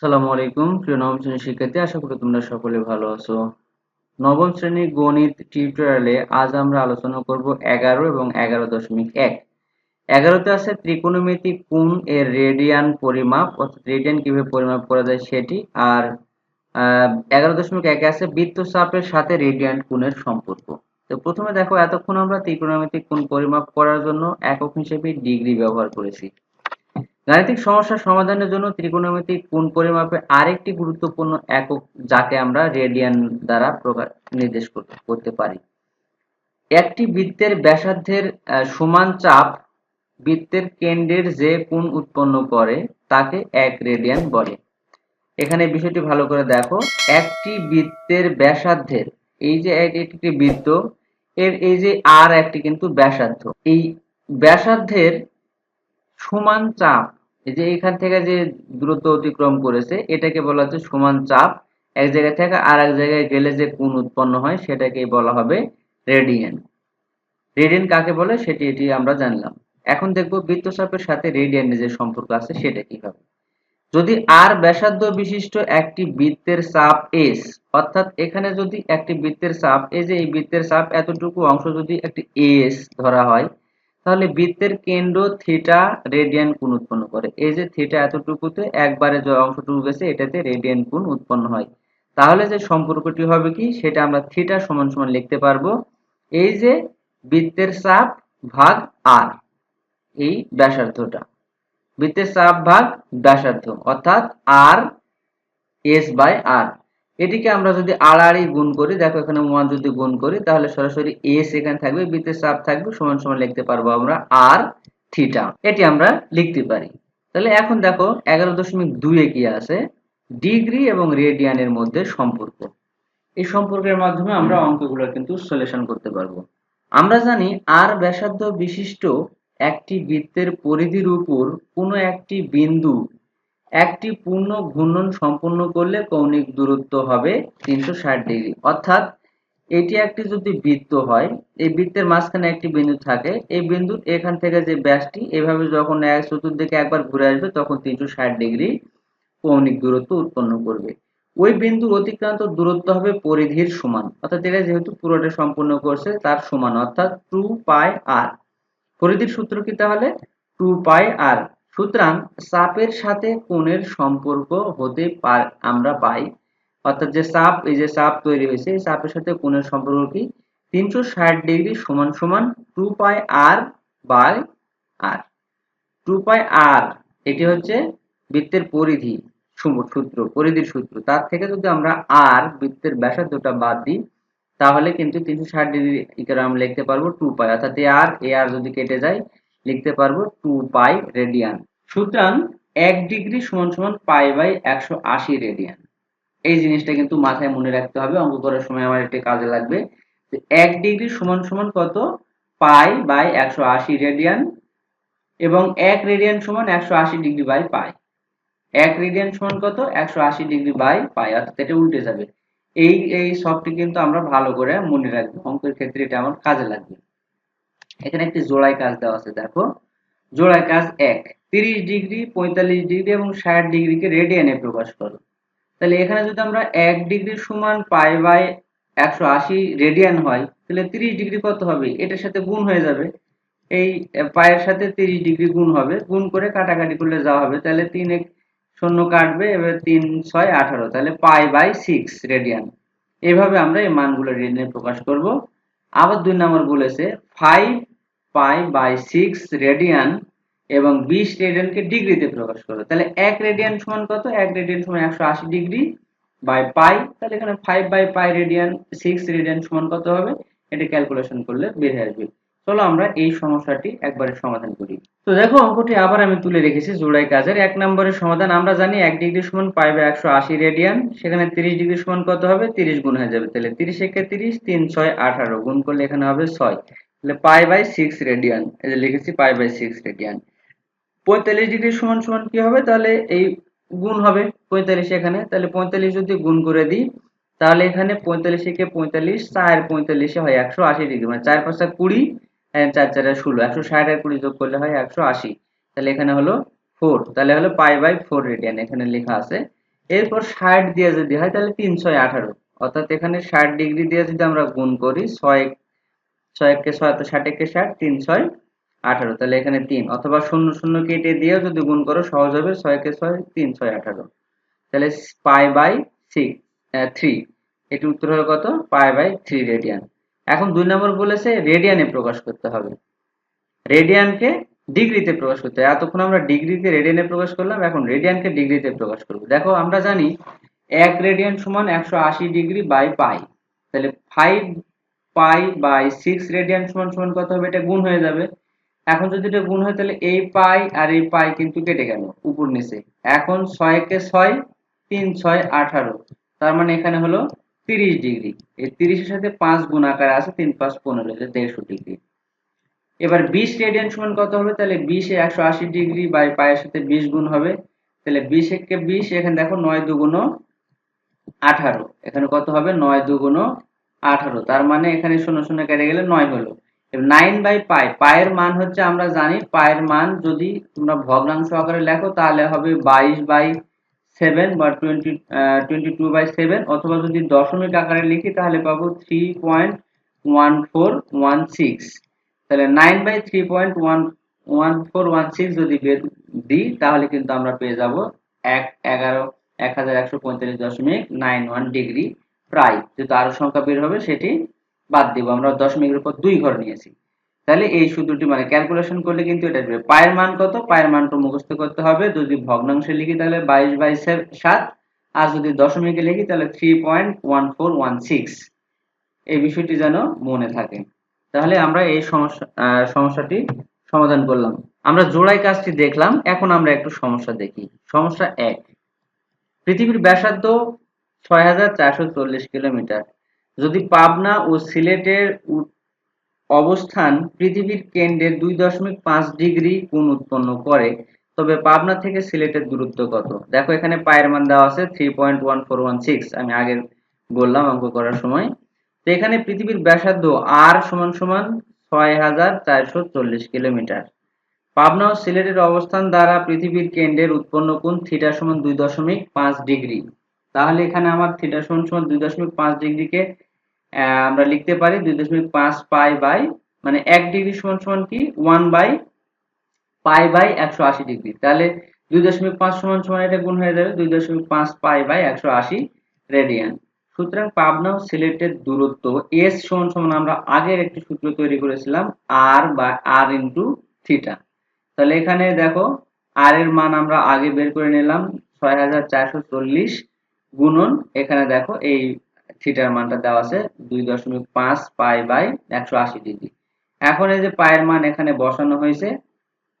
আসসালামু আলাইকুম। প্রিয় নবম শ্রেণির শিক্ষার্থী, আশা করি তোমরা সকলে ভালো আছো। নবম শ্রেণির গণিত টিউটোরিয়ালে আজ আমরা আলোচনা করব এগারো এবং এগারো দশমিক এক। এগারোতে আছে ত্রিকোণমিতিক কোণ এর রেডিয়ান পরিমাপ, অর্থাৎ রেডিয়ান কীভাবে পরিমাপ করা যায় সেটি, আর এগারো দশমিক একে আছে বৃত্তচাপের সাথে রেডিয়ান কোণের সম্পর্ক। তো প্রথমে দেখো, এতক্ষণ আমরা ত্রিকোণমিতিক কোণ পরিমাপ করার জন্য একক হিসেবে ডিগ্রি ব্যবহার করেছি। গাণিতিক সমস্যার সমাধানের জন্য ত্রিকোণমিতিক কোণ পরিমাপে আরেকটি গুরুত্বপূর্ণ একক যাকে আমরা রেডিয়ান দ্বারা প্রকাশ নির্দেশ করতে পারি। একটি বৃত্তের ব্যাসার্ধের সমান চাপ বৃত্তের কেন্দ্রের যে কোণ উৎপন্ন করে তাকে এক রেডিয়ান বলে। এখানে বিষয়টি ভালো করে দেখো। একটি বৃত্তের ব্যাসার্ধের, এই যে একটি বৃত্ত, এর এই যে আর একটি কিন্তু ব্যাসার্ধ। এই ব্যাসার্ধের সমান চাপ এই যে এখান থেকে যে দ্রুত অতিক্রম করেছে, এটাকে বলা হচ্ছে সমান চাপ। এক জায়গা থেকে আর এক জায়গায় গেলে যে কোণ উৎপন্ন হয় সেটাকে বলা হবে রেডিয়ান। রেডিয়ান কাকে বলে? সেটি এটি আমরা জানলাম। এখন দেখব বৃত্তচাপের সাথে রেডিয়ানের যে সম্পর্ক আছে, সেটা কীভাবে যদি আর ব্যাসার্ধ বিশিষ্ট একটি বৃত্তের চাপ এস অর্থাৎ এখানে যদি একটি বৃত্তের চাপ, এই যে এই বৃত্তের চাপ এতটুকু অংশ যদি একটি এস ধরা হয় তাহলে বৃত্তের কেন্দ্র থিটা রেডিয়ান কোণ উৎপন্ন করে। এই যে থিটা এতটুকুতে একবারে যে অংশটুকু গেছে, এটাতে রেডিয়ান কোণ উৎপন্ন হয়। তাহলে যে সম্পর্কটি হবে কি, সেটা আমরা থিটা সমান সমান লিখতে পারব। এই যে বৃত্তের চাপ ভাগ আর এই ব্যাসার্ধটা। বৃত্তের চাপ ভাগ ব্যাসার্ধ, অর্থাৎ আর এস বাই আর এটিকে আমরা যদি আড়াআড়ি গুণ করি, দেখো এখানে ওয়ান যদি গুণ করি, তাহলে সরাসরি এস এখানে থাকবে বৃত্তের চাপ থাকবে, সমান সমান লিখতে পারব আমরা আর থিটা এটি আমরা লিখতে পারি। তাহলে এখন দেখো এগারো দশমিক দুইয়ে কি আছে? ডিগ্রি এবং রেডিয়ানের মধ্যে সম্পর্ক। এই সম্পর্কের মাধ্যমে আমরা অঙ্কগুলো কিন্তু সলিউশন করতে পারব। আমরা জানি আর ব্যাসার্ধ বিশিষ্ট একটি বৃত্তের পরিধির উপর কোনো একটি বিন্দু একটি পূর্ণ ঘূর্ণন সম্পূর্ণ করলে কৌণিক দূরত্ব হবে তিনশো ষাট ডিগ্রি। অর্থাৎ এটি একটি যদি বৃত্ত হয়, এই বৃত্তের মাঝখানে একটি বিন্দু থাকে, এই বিন্দু এখান থেকে যে ব্যাসটি, এভাবে যখন এক চতুর্দিকে একবার ঘুরে আসবে, তখন তিনশো ষাট ডিগ্রি কৌণিক দূরত্ব উৎপন্ন করবে। ওই বিন্দুর অতিক্রান্ত দূরত্ব হবে পরিধির সমান। অর্থাৎ এটা যেহেতু পুরোটা সম্পূর্ণ করছে, তার সমান, অর্থাৎ টু পাই আর। পরিধির সূত্র কি তাহলে? Two pi R. সুতরাং চাপের সাথে কোণের সম্পর্ক হতে পার, আমরা পাই। অর্থাৎ যে চাপ এই যে চাপ তৈরি হয়েছে, এই চাপের সাথে কোণের সম্পর্ক কি? তিনশো ষাট ডিগ্রি সমান সমান two pi R by R. Two pi R, এটি হচ্ছে বৃত্তের পরিধি সূত্র, পরিধির সূত্র। তার থেকে যদি আমরা আর বৃত্তের ব্যাসার্ধটা বাদ দিই, তাহলে কিন্তু তিনশো ষাট ডিগ্রি আমরা লিখতে পারব টু পাই। অর্থাৎ এ আর এ আর যদি কেটে যায় লিখতে পারব টু পাই রেডিয়ান সুতরাং এক ডিগ্রি সমান সমান পাই বাই একশো আশি রেডিয়ান এই জিনিসটা কিন্তু মাথায় মনে রাখতে হবে, অঙ্ক করার সময় আমার একটি কাজে লাগবে। এক ডিগ্রি সমান সমান কত? পাই বাই একশো আশি রেডিয়ান এবং এক রেডিয়ান সমান একশো আশি ডিগ্রি বাই পাই এক রেডিয়ান সমান কত? একশো আশি ডিগ্রি বাই পাই অর্থাৎ এটা উল্টে যাবে। এই এই সবটি কিন্তু আমরা ভালো করে মনে রাখব। অঙ্কের ক্ষেত্রে এটা আমার কাজে লাগবে। এখানে একটি জোড়াই কাজ দেওয়া আছে, দেখো। জোড়াই কাজ এক। তিরিশ ডিগ্রি, পঁয়তাল্লিশ ডিগ্রি এবং ষাট ডিগ্রিকে রেডিয়ানে প্রকাশ করো। তাহলে এখানে যদি আমরা এক ডিগ্রি সমান পাই বাই একশো আশি রেডিয়ান হয়, তাহলে তিরিশ ডিগ্রি কত হবে? এটার সাথে গুণ হয়ে যাবে। এই পায়ের সাথে তিরিশ ডিগ্রি গুণ হবে। গুণ করে কাটাকাটি করলে যাওয়া হবে, তাহলে তিন এক শূন্য কাটবে, এবার তিন ছয় আঠারো। তাহলে পাই বাই সিক্স রেডিয়ান। এভাবে আমরা এই মানগুলো রেডিয়ানে প্রকাশ করব। আবার দুই নম্বর বলেছে, five pi by six radian এবং বিশ রেডিয়ানকে ডিগ্রিতে প্রকাশ করো। তাহলে এক রেডিয়ান সমান কত? এক রেডিয়ান সমান একশো আশি ডিগ্রি বাই পাই। তাহলে এখানে five by pi radian six radian সমান কত হবে? এটা ক্যালকুলেশন করলে বেড়ে আসবে। চলো আমরা এই সমস্যাটি একবারে সমাধান করি। তো দেখো, অঙ্কটি আবার আমি তুলে রেখেছি জোড়াই কাজের। এক নম্বরের সমাধান, আমরা জানি এক ডিগ্রি সমান পাই বাই একশো আশি রেডিয়ান, সেখানে তিরিশ ডিগ্রি সমান কত হবে? তিরিশ গুণ হয়ে যাবে। তাহলে তিরিশ একে তিরিশ, তিন, ছয়, আঠারো, গুণ করলে এখানে হবে ছয়। তাহলে পাই বাই সিক্স রেডিয়ান এই যে লিখেছি পাই বাই সিক্স রেডিয়ান পঁয়তাল্লিশ ডিগ্রি সমান সমান কি হবে? তাহলে এই গুণ হবে পঁয়তাল্লিশ এখানে। তাহলে পঁয়তাল্লিশ যদি গুণ করে দিই, তাহলে এখানে পঁয়তাল্লিশ একে পঁয়তাল্লিশ, চার পঁয়তাল্লিশে হয় একশো আশি ডিগ্রি। মানে চার পাঁচটা কুড়ি চার চারে ষোলো। একশো ষাট আর কুড়ি যোগ করলে হয় একশো আশি। তাহলে এখানে হলো ফোর তাহলে হলো পাই বাই ফোর রেডিয়ান এখানে লেখা আছে। এরপর ষাট দিয়ে যদি হয়, তাহলে তিন ছয় আঠারো। অর্থাৎ এখানে ষাট ডিগ্রি দিয়ে যদি আমরা গুণ করি, ছয় ছয় একে ছয় তো ষাট একে ষাট, তিন ছয় আঠারো। তাহলে এখানে তিন। অথবা শূন্য শূন্য কেটে দিয়েও যদি গুণ করো, সহজ হবে ছয় একে ছয়, তিন ছয় আঠারো। তাহলে পাই বাই সিক্স থ্রি এটি উত্তর হবে কত? পাই বাই থ্রি রেডিয়ান এখন দুই নম্বর বলেছে রেডিয়ানে প্রকাশ করতে হবে। রেডিয়ানকে ডিগ্রিতে প্রকাশ করতে হবে এতক্ষণ আমরা ডিগ্রিতে রেডিয়ানে প্রকাশ করলাম, এখন রেডিয়ানকে ডিগ্রিতে প্রকাশ করব। দেখো, আমরা জানি এক রেডিয়ান সমান একশো আশি ডিগ্রি বাই পাই। তাহলে five pi by six radian সমান সমান কত হবে? এটা গুণ হয়ে যাবে। এখন যদি এটা গুণ হয়, তাহলে এই পাই আর এই পাই কিন্তু কেটে গেল উপর নিচে। এখন ছয়কে ছয়, তিন ছয় আঠারো। তার মানে এখানে হলো তিরিশ ডিগ্রি। এই তিরিশের সাথে পাঁচ গুণ আকারে আছে, তিন পাঁচ পনেরো দেড়শো ডিগ্রি। এবার বিশ রেডিয়ান সমান কত হবে? তাহলে বিশে একশো আশি ডিগ্রি বাই পায়ের সাথে বিশ গুণ হবে। তাহলে বিশ একে বিশ, এখানে দেখো নয় দুগুণ আঠারো। এখানে কত হবে? নয় দুগুণ আঠারো। তার মানে এখানে শূন্য শূন্য কেটে গেলে নয় হলো। নাইন বাই পাই পায়ের মান হচ্ছে আমরা জানি পায়ের মান যদি তোমরা ভগ্নাংশ আকারে লেখো, তাহলে হবে বাইশ বাই সেভেন বা twenty twenty two by seven অথবা যদি দশমিক আকারে লিখি, তাহলে পাবো three point one four one six তাহলে nine by three point one one four one six যদি দিই, তাহলে কিন্তু আমরা পেয়ে যাব এক, এগারো, এক হাজার একশো পঁয়তাল্লিশ দশমিক নাইন ওয়ান ডিগ্রি প্রায়। যেহেতু আরও সংখ্যা বের হবে, সেটি বাদ দিব। আমরা দশমিকের উপর দুই ঘর নিয়েছি। তাহলে এই সূত্রটি মানে ক্যালকুলেশন করলে কিন্তু এটা আসবে পায়ের মান কত? পায়ের মানটা মুখস্থ করতে হবে। যদি ভগ্নাংশে লিখি তাহলে বাইশ বাই সাত। আর যদি দশমিকে লিখি তাহলে three point one four one six এই বিষয়টি যেন মনে থাকে। তাহলে আমরা এই সমস্যা সমস্যাটি সমাধান করলাম। আমরা জোড়াই কাজটি দেখলাম। এখন আমরা একটু সমস্যা দেখি। সমস্যা এক। পৃথিবীর ব্যাসার্ধ ছয় হাজার চারশো চল্লিশ কিলোমিটার। যদি পাবনা ও সিলেটের অবস্থান পৃথিবীর কেন্দ্রের দুই দশমিক পাঁচ ডিগ্রি কোণ উৎপন্ন করে, তবে পাবনা থেকে সিলেটের দূরত্ব কত? দেখো এখানে পায়ের মান দেওয়া আছে three point one four one six আমি আগে বললাম অঙ্ক করার সময়। তো এখানে পৃথিবীর ব্যাসার্ধ আর সমান সমান ছয় হাজার চারশো চল্লিশ কিলোমিটার। পাবনা ও সিলেটের অবস্থান দ্বারা পৃথিবীর কেন্দ্রের উৎপন্ন কোণ থিটা সমান দুই দশমিক পাঁচ ডিগ্রি। তাহলে এখানে আমার থিটা সমান সমান দুই দশমিক পাঁচ ডিগ্রিকে আমরা লিখতে পারি দুই দশমিক পাঁচ পাই বাই মানে এক ডিগ্রি সমান সমান কি? ওয়ান বাই পাই বাই একশো আশি ডিগ্রি। তাহলে দুই দশমিক পাঁচ সমান সমান এটা গুণ হয়ে যাবে দুই দশমিক পাঁচ পাই বাই একশো আশি রেডিয়ান। সুতরাং পাবনা ও সিলেটের দূরত্ব এস সমান সমান আমরা আগের একটি সূত্র তৈরি করেছিলাম আর বা আর ইন্টু থিটা তাহলে এখানে দেখো আর এর মান আমরা আগে বের করে নিলাম, ছয় হাজার চারশো চল্লিশ গুণন, এখানে দেখো এই থিটার মানটা দেওয়া আছে দুই দশমিক পাঁচ পাই বাই একশো আশি ডিগ্রি। এখন এই যে পায়ের মান এখানে বসানো হয়েছে,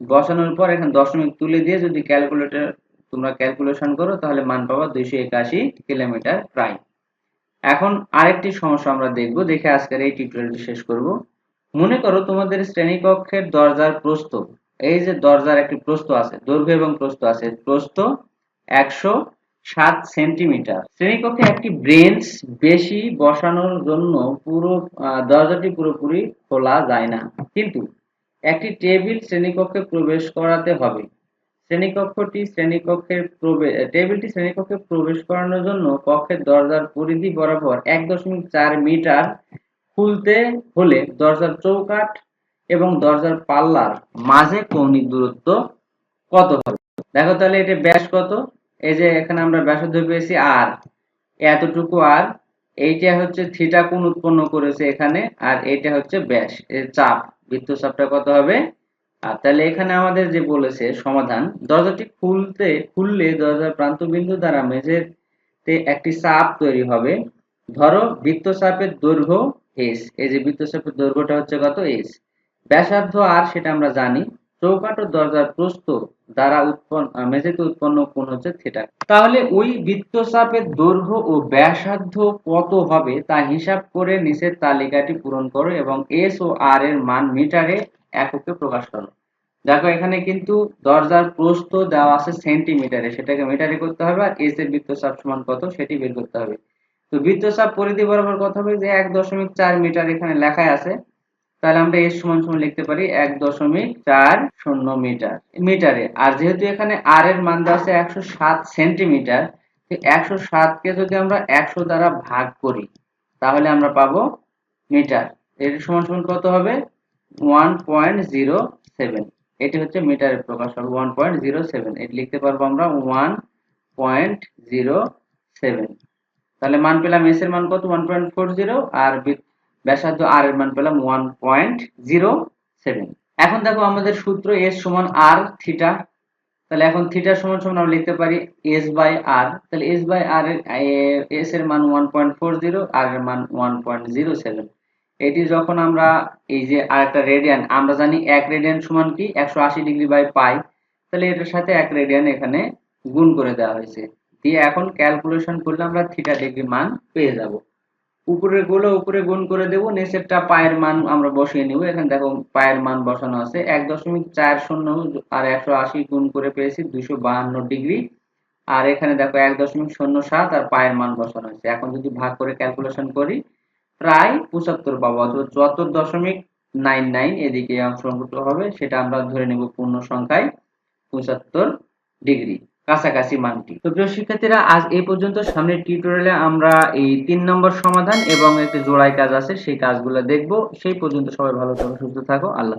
বসানোর পর এখানে দশমিক তুলে দিয়ে যদি ক্যালকুলেটর তোমরা ক্যালকুলেশন করো, তাহলে মান পাবা দুইশো একাশি কিলোমিটার প্রায় এখন আরেকটি সমস্যা আমরা দেখব, দেখে আজকের এই টিউটোরিয়ালটি শেষ করব। মনে করো তোমাদের শ্রেণীকক্ষের দরজার প্রস্থ, এই যে দরজার একটি প্রস্থ আছে, দৈর্ঘ্য এবং প্রস্থ আছে, প্রস্থ একশো সাত সেন্টিমিটার। শ্রেণীকক্ষে একটি ব্রেঞ্চ বেশি বসানোর জন্য পুরো দরজাটি পুরোপুরি খোলা যায় না। কিন্তু একটি টেবিল শ্রেণীকক্ষে প্রবেশ করাতে হবে। শ্রেণীকক্ষটি শ্রেণীকক্ষের প্রবেশ টেবিলটি শ্রেণীকক্ষে প্রবেশ করানোর জন্য কক্ষের দরজার পরিধি বরাবর এক দশমিক চার মিটার খুলতে হলে দরজার চৌকাঠ এবং দরজার পাল্লার মাঝে কৌণিক দূরত্ব কত হবে? দেখো তাহলে এটা ব্যাস কত? এই যে এখানে আমরা ব্যাসার্ধ পেয়েছি আর এতটুকু আর এইটা হচ্ছে থিটা কোণ উৎপন্ন করেছে এখানে, আর এইটা হচ্ছে ব্যাস চাপ, বৃত্ত চাপটা কত হবে? আর তাহলে এখানে আমাদের যে বলেছে সমাধান, দরজাটি খুলতে, খুললে দরজার প্রান্তবিন্দু দ্বারা মেঝেতে একটি চাপ তৈরি হবে। ধরো বৃত্তচাপের দৈর্ঘ্য এস এই যে বৃত্তচাপের দৈর্ঘ্যটা হচ্ছে কত এস ব্যাসার্ধ আর সেটা আমরা জানি, চৌকাঠ ও দরজার প্রস্থ দ্বারা উৎপন্ন মেঝেতে উৎপন্ন কোণ হচ্ছে থিটা তাহলে ওই বৃত্তচাপের দৈর্ঘ্য ও ব্যাসার্ধ কত হবে তা হিসাব করে নিচের তালিকাটি পূরণ করো এবং এস ও আর এর মান মিটারে এককে প্রকাশ করো। দেখো এখানে কিন্তু দরজার প্রস্থ দেওয়া আছে সেন্টিমিটারে সেটাকে মিটারে করতে হবে আর এস এর বৃত্তচাপ সমান কত সেটি বের করতে হবে। তো বৃত্তচাপ পরিধি বরাবর কত হবে যে এক দশমিক চার মিটার এখানে লেখায় আছে। তাহলে আমরা এর সমান সমান লিখতে পারি এক দশমিক চার শূন্য মিটার, মিটারে। আর যেহেতু এখানে আর এর মান দেওয়া আছে একশো সাত সেন্টিমিটার একশো সাতকে যদি আমরা একশো দ্বারা ভাগ করি, তাহলে আমরা পাবো মিটার। এর সমান সমান কত হবে? One point zero seven. এটি হচ্ছে মিটারের প্রকাশ হবে, ওয়ান পয়েন্ট জিরো সেভেন। এটি লিখতে পারব আমরা ওয়ান পয়েন্ট জিরো সেভেন। তাহলে মান পেলাম এস এর মান কত? One point four zero. আর ব্যাসার্ধ আর এর মান পেলাম ওয়ান পয়েন্ট জিরো সেভেন এখন দেখো আমাদের সূত্র এস সমান আর থিটা তাহলে এখন থিটা সমান সমান আমরা লিখতে পারি এস বাই আর তাহলে এস বাই আর এস এর মান one point four zero R এর মান ওয়ান পয়েন্ট জিরো সেভেন এটি যখন আমরা এই যে আর একটা রেডিয়ান আমরা জানি এক রেডিয়ান সমান কি? একশো আশি ডিগ্রি বাই পাই তাহলে এটার সাথে এক রেডিয়ান এখানে গুণ করে দেওয়া হয়েছে। দিয়ে এখন ক্যালকুলেশন করলে আমরা থিটা ডিগ্রি মান পেয়ে যাব। উপরেরগুলো উপরে গুণ করে দেবো নিচেরটা পায়ের মান আমরা বসিয়ে নিব। এখানে দেখো পায়ের মান বসানো আছে। এক দশমিক চার শূন্য আর একশো আশি গুণ করে পেয়েছি দুইশো বাহান্ন ডিগ্রি। আর এখানে দেখো এক দশমিক শূন্য সাত আর পায়ের মান বসানো হয়েছে এখন যদি ভাগ করে ক্যালকুলেশন করি, প্রায় পঁচাত্তর পাবো। অথবা চুয়াত্তর দশমিক নাইন নাইন এদিকে অংশগ্রহণ হবে, সেটা আমরা ধরে নেব পূর্ণ সংখ্যায় পঁচাত্তর ডিগ্রি। কাছাকাছি মানটি তো প্রিয় শিক্ষার্থীরা, আজ এই পর্যন্ত সামনের টিউটোরিয়ালে আমরা এই তিন নম্বর সমাধান এবং একটি জোড়ায় কাজ আছে, সেই কাজগুলো দেখব সেই পর্যন্ত সবাই ভালো থাকো, সুস্থ থাকো আল্লাহ।